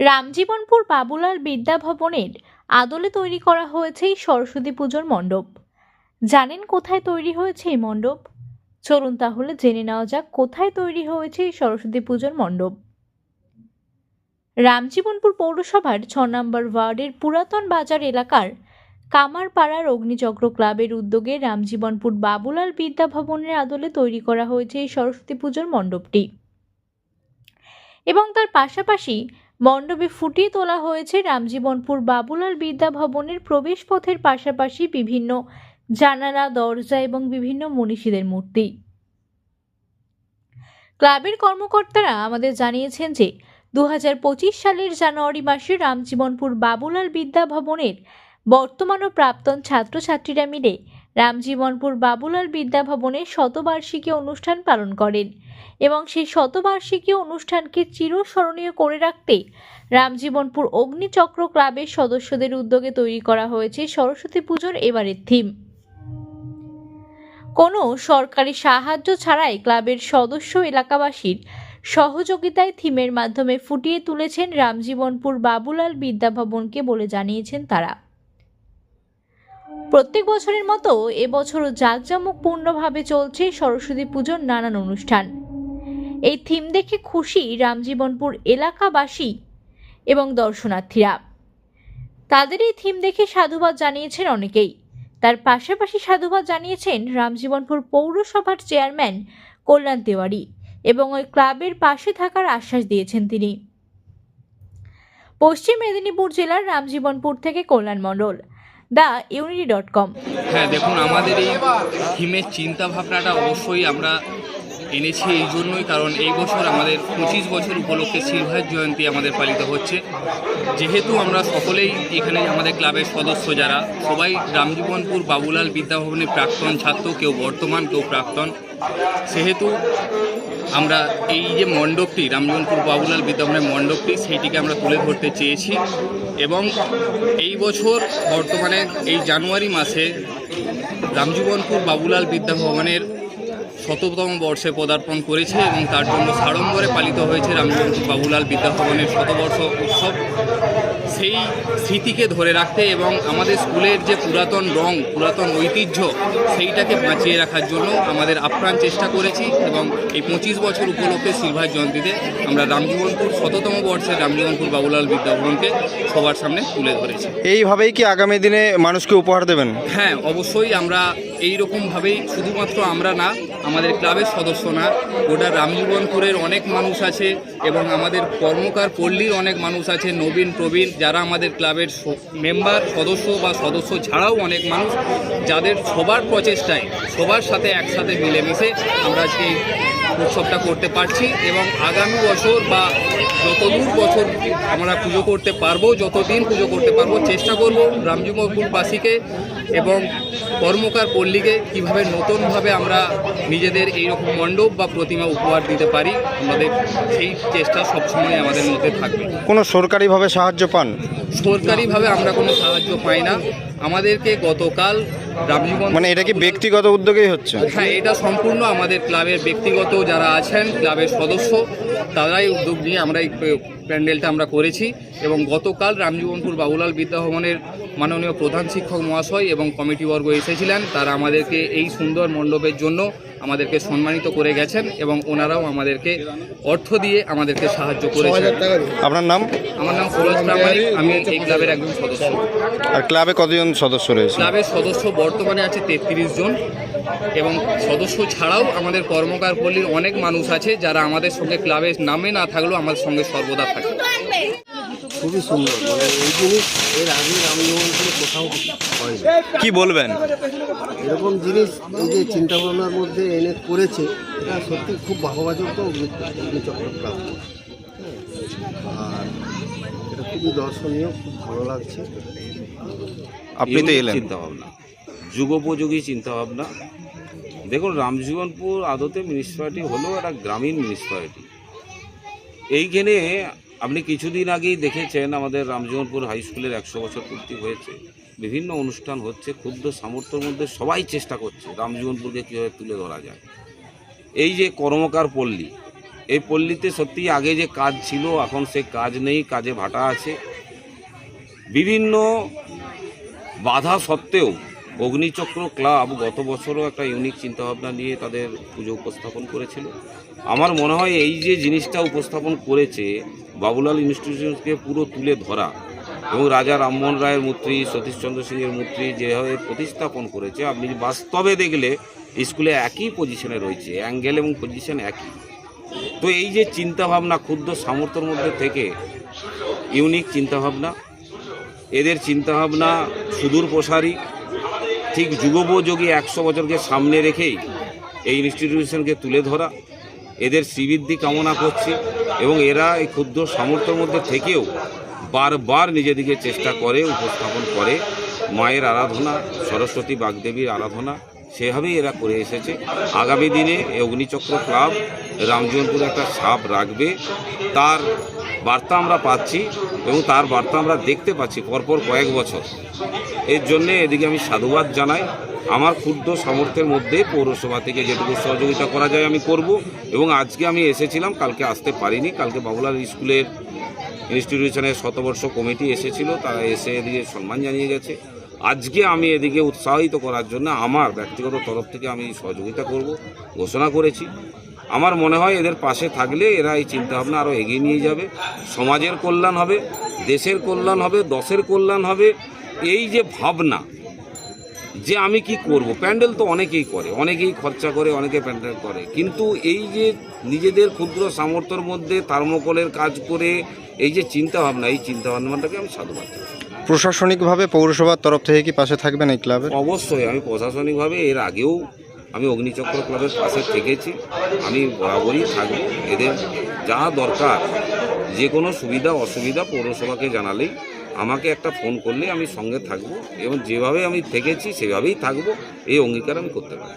রামজীবনপুর বাবুলাল বিদ্যাভবনের আদলে তৈরি করা হয়েছে এই সরস্বতী পুজোর মণ্ডপ। জানেন কোথায় তৈরি হয়েছে এই মণ্ডপ? চলুন তাহলে জেনে নেওয়া যাক কোথায় তৈরি হয়েছে এই সরস্বতী পুজোর মণ্ডপ। রামজীবনপুর পৌরসভার ছ নম্বর ওয়ার্ডের পুরাতন বাজার এলাকার কামারপাড়ার অগ্নিচক্র ক্লাবের উদ্যোগে রামজীবনপুর বাবুলাল বিদ্যাভবনের আদলে তৈরি করা হয়েছে এই সরস্বতী পুজোর মণ্ডপটি। এবং তার পাশাপাশি মণ্ডপে ফুটিয়ে তোলা হয়েছে রামজীবনপুর বাবুলাল বিদ্যাভবনের প্রবেশপথের পাশাপাশি বিভিন্ন জানালা, দরজা এবং বিভিন্ন মনীষীদের মূর্তি। ক্লাবের কর্মকর্তারা আমাদের জানিয়েছেন যে দু পঁচিশ সালের জানুয়ারি মাসে রামজীবনপুর বাবুলাল বিদ্যাভবনের বর্তমান ও প্রাক্তন ছাত্রছাত্রীরা মিলে রামজীবনপুর বাবুলাল বিদ্যাভবনে শতবার্ষিকী অনুষ্ঠান পালন করেন এবং সেই শতবার্ষিকী অনুষ্ঠানকে চিরস্মরণীয় করে রাখতে রামজীবনপুর অগ্নিচক্র ক্লাবের সদস্যদের উদ্যোগে তৈরি করা হয়েছে সরস্বতী পুজোর এবারের থিম কোনো সরকারি সাহায্য ছাড়াই ক্লাবের সদস্য এলাকাবাসীর সহযোগিতায় থিমের মাধ্যমে ফুটিয়ে তুলেছেন রামজীবনপুর বাবুলাল বিদ্যাভবনকে বলে জানিয়েছেন তারা। প্রত্যেক বছরের মতো এবছরও জাঁকজমকপূর্ণভাবে চলছে সরস্বতী পুজোর নানান অনুষ্ঠান। এই থিম দেখে খুশি রামজীবনপুর এলাকাবাসী এবং দর্শনার্থীরা। তাদের এই থিম দেখে সাধুবাদ জানিয়েছেন অনেকেই। তার পাশাপাশি সাধুবাদ জানিয়েছেন রামজীবনপুর পৌরসভার চেয়ারম্যান কল্যাণ তেওয়ারি এবং ওই ক্লাবের পাশে থাকার আশ্বাস দিয়েছেন তিনি। পশ্চিম মেদিনীপুর জেলার রামজীবনপুর থেকে Kalyan Mandal. The unity dot com. হ্যাঁ দেখুন আমাদের এই থিমের চিন্তা ভাবনাটা অবশ্যই আমরা এনেছি এই জন্যই, কারণ এই বছর আমাদের পঁচিশ বছর উপলক্ষে সিলভার জয়ন্তী আমাদের পালিত হচ্ছে। যেহেতু আমরা সকলেই এখানে আমাদের ক্লাবের সদস্য যারা, সবাই রামজীবনপুর বাবুলাল বিদ্যাভবনের প্রাক্তন ছাত্র, কেউ বর্তমান, কেউ প্রাক্তন। সেহেতু আমরা এই যে মণ্ডপটি, রামজীবনপুর বাবুলাল বিদ্যাভবনের মণ্ডপটি, সেইটিকে আমরা তুলে ধরতে চেয়েছি। এবং এই বছর বর্তমানে এই জানুয়ারি মাসে রামজীবনপুর বাবুলাল বিদ্যাভবনের শততম বর্ষে পদার্পণ করেছে এবং তার জন্য সাড়ম্বরে পালিত হয়েছে রামজীবনপুর বাবুলাল বিদ্যাভবনের শতবর্ষ উৎসব। সেই স্মৃতিকে ধরে রাখতে এবং আমাদের স্কুলের যে পুরাতন রং পুরাতন ঐতিহ্য সেইটাকে বাঁচিয়ে রাখার জন্য আমাদের আপ্রাণ চেষ্টা করেছি এবং এই পঁচিশ বছর উপলক্ষে সিলভার জয়ন্তীতে আমরা রামজীবনপুর শততম বর্ষের রামজীবনপুর বাবুলাল বিদ্যাভবনকে সবার সামনে তুলে ধরেছি। এইভাবেই কি আগামী দিনে মানুষকে উপহার দেবেন? হ্যাঁ অবশ্যই আমরা এই রকমভাবেই শুধুমাত্র আমরা না, আমাদের ক্লাবের সদস্য না, গোটা রামজীবনপুরের অনেক মানুষ আছে এবং আমাদের কর্মকার পল্লীর অনেক মানুষ আছে, নবীন, প্রবীণ, যারা আমাদের ক্লাবের মেম্বার, সদস্য বা সদস্য ছাড়াও অনেক মানুষ, যাদের সবার প্রচেষ্টায়, সবার সাথে একসাথে মিলেমিশে আমরা আজকে উৎসবটা করতে পারছি এবং আগামী বছর বা যতদূর বছর আমরা পুজো করতে পারব, যতদিন পুজো করতে পারব, চেষ্টা করব রামজীবনপুরবাসীকে এবং কর্মকার পল্লীকে কীভাবে নতুনভাবে আমরা নিজেদের এইরকম মণ্ডপ বা প্রতিমা উপহার দিতে পারি আমাদের সেই চেষ্টা সবসময় আমাদের মধ্যে থাকবে। কোনো সরকারিভাবে সাহায্য পান? সরকারিভাবে আমরা কোনো সাহায্য পাই না। আমাদেরকে গতকাল রামজীবন মানে এটা কি ব্যক্তিগত উদ্যোগেই হচ্ছে? হ্যাঁ এটা সম্পূর্ণ আমাদের ক্লাবের ব্যক্তিগত যারা আছেন ক্লাবের সদস্য তারাই উদ্যোগ নিয়ে আমরা এই প্যান্ডেলটা আমরা করেছি এবং গতকাল রামজীবনপুর বাবুলাল বিদ্যাভবনের মাননীয় প্রধান শিক্ষক মহাশয় এবং কমিটিবর্গ এসেছিলেন। তারা আমাদেরকে এই সুন্দর মণ্ডপের জন্য আমাদেরকে সম্মানিত করে গেছেন এবং ওনারাও আমাদেরকে অর্থ দিয়ে আমাদেরকে সাহায্য করেছেন। আপনার নাম? আমার নাম সুরজ প্রামাণিক আমি এই ক্লাবের একজন সদস্য। আর ক্লাবে কতজন সদস্য রয়েছে? ক্লাবের সদস্য বর্তমানে আছে তেত্রিশ জন। এবং সদস্য ছাড়াও আমাদের কর্মকার পল্লীর অনেক মানুষ আছে যারা আমাদের সঙ্গে ক্লাবের নামে না থাকলেও আমাদের সঙ্গে সর্বদা থাকে। খুবই সুন্দর মানে এই জিনিস এর আগে রামজীবনপুরে কোথাও হয়নি। কি বলবেন? এরকম জিনিস এই যে চিন্তা ভাবনার মধ্যে এনে করেছে এটা সত্যি খুব ভাবাযোগ্য অগ্নিচক্র ক্লাব আর এটা খুবই দর্শনীয় খুব ভালো লাগছে। আপনি তো এলেন। চিন্তাভাবনা। যুগোপযোগী চিন্তাভাবনা। দেখুন, রামজীবনপুর আদতে মিউনিসিপ্যালিটি হলো একটা গ্রামীণ মিউনিসিপ্যালিটি এইখানে আপনি কিছুদিন আগেই দেখেছেন আমাদের রামজীবনপুর হাই স্কুলের একশো বছর পূর্তি হয়েছে। বিভিন্ন অনুষ্ঠান হচ্ছে ক্ষুদ্র সামর্থ্যের মধ্যে সবাই চেষ্টা করছে রামজীবনপুরকে কীভাবে তুলে ধরা যায়। এই যে কর্মকার পল্লী, এই পল্লীতে সত্যি আগে যে কাজ ছিল, এখন সে কাজ নেই, কাজে ভাটা আছে। বিভিন্ন বাধা সত্ত্বেও অগ্নিচক্র ক্লাব গত বছরও একটা ইউনিক চিন্তাভাবনা নিয়ে তাদের পুজো উপস্থাপন করেছিল। আমার মনে হয় এই যে জিনিসটা উপস্থাপন করেছে, বাবুলাল ইনস্টিটিউশনকে পুরো তুলে ধরা এবং রাজা রামমোহন রায়ের মূর্তি, সতীশচন্দ্র সিংয়ের মূর্তি যেভাবে প্রতিস্থাপন করেছে, আপনি বাস্তবে দেখলে স্কুলে একই পজিশনে রয়েছে অ্যাঙ্গেল এবং পজিশন একই। তো এই যে চিন্তাভাবনা ক্ষুদ্র সামর্থ্যের মধ্যে থেকে ইউনিক চিন্তাভাবনা, এদের চিন্তাভাবনা সুদূর প্রসারী ঠিক যুগোপযোগী একশো বছরকে সামনে রেখেই এই ইনস্টিটিউশনকে তুলে ধরা, এদের শ্রীবৃদ্ধি কামনা করছি এবং এরা এই ক্ষুদ্র সামর্থ্যের মধ্যে থেকেও বারবার নিজেদিকে চেষ্টা করে, উপস্থাপন করে, মায়ের আরাধনা, সরস্বতী বাগদেবীর আরাধনা, সেভাবেই এরা করে এসেছে। আগামী দিনে এই অগ্নিচক্র ক্লাব রামজীবনপুরে একটা ছাপ রাখবে, তার বার্তা আমরা পাচ্ছি এবং তার বার্তা আমরা দেখতে পাচ্ছি পরপর কয়েক বছর। এর জন্যে এদিকে আমি সাধুবাদ জানাই। আমার ক্ষুদ্র সামর্থ্যের মধ্যে পৌরসভা থেকে যেটুকু সহযোগিতা করা যায় আমি করব এবং আজকে আমি এসেছিলাম, কালকে আসতে পারিনি। কালকে বাবুলাল স্কুলের ইনস্টিটিউশনের শতবর্ষ কমিটি এসেছিল, তারা এসে এদিকে সম্মান জানিয়ে গেছে। আজকে আমি এদিকে উৎসাহিত করার জন্য আমার ব্যক্তিগত তরফ থেকে আমি সহযোগিতা করব, ঘোষণা করেছি। আমার মনে হয় এদের পাশে থাকলে এরা এই চিন্তাভাবনা আরও এগিয়ে নিয়ে যাবে। সমাজের কল্যাণ হবে দেশের কল্যাণ হবে দশের কল্যাণ হবে। এই যে ভাবনা যে আমি কি করব? প্যান্ডেল তো অনেকেই করে অনেকেই খরচা করে অনেকে প্যান্ডেল করে। কিন্তু এই যে নিজেদের ক্ষুদ্র সামর্থ্যর মধ্যে থার্মোকলের কাজ করে এই যে চিন্তা ভাবনা এই চিন্তা ভাবনাটাকে আমি সাধুবাদ প্রশাসনিকভাবে পৌরসভার তরফ থেকে কি পাশে থাকবেন এই ক্লাবে? অবশ্যই আমি প্রশাসনিকভাবে এর আগেও আমি অগ্নিচক্র ক্লাবের পাশে থেকেছি। আমি বরাবরই থাকব। এদের যা দরকার যে কোনো সুবিধা, অসুবিধা পৌরসভাকে জানালেই আমাকে একটা ফোন করলে আমি সঙ্গে থাকব এবং যেভাবে আমি থেকেছি, সেভাবেই থাকব। এই অঙ্গীকার আমি করতে পারি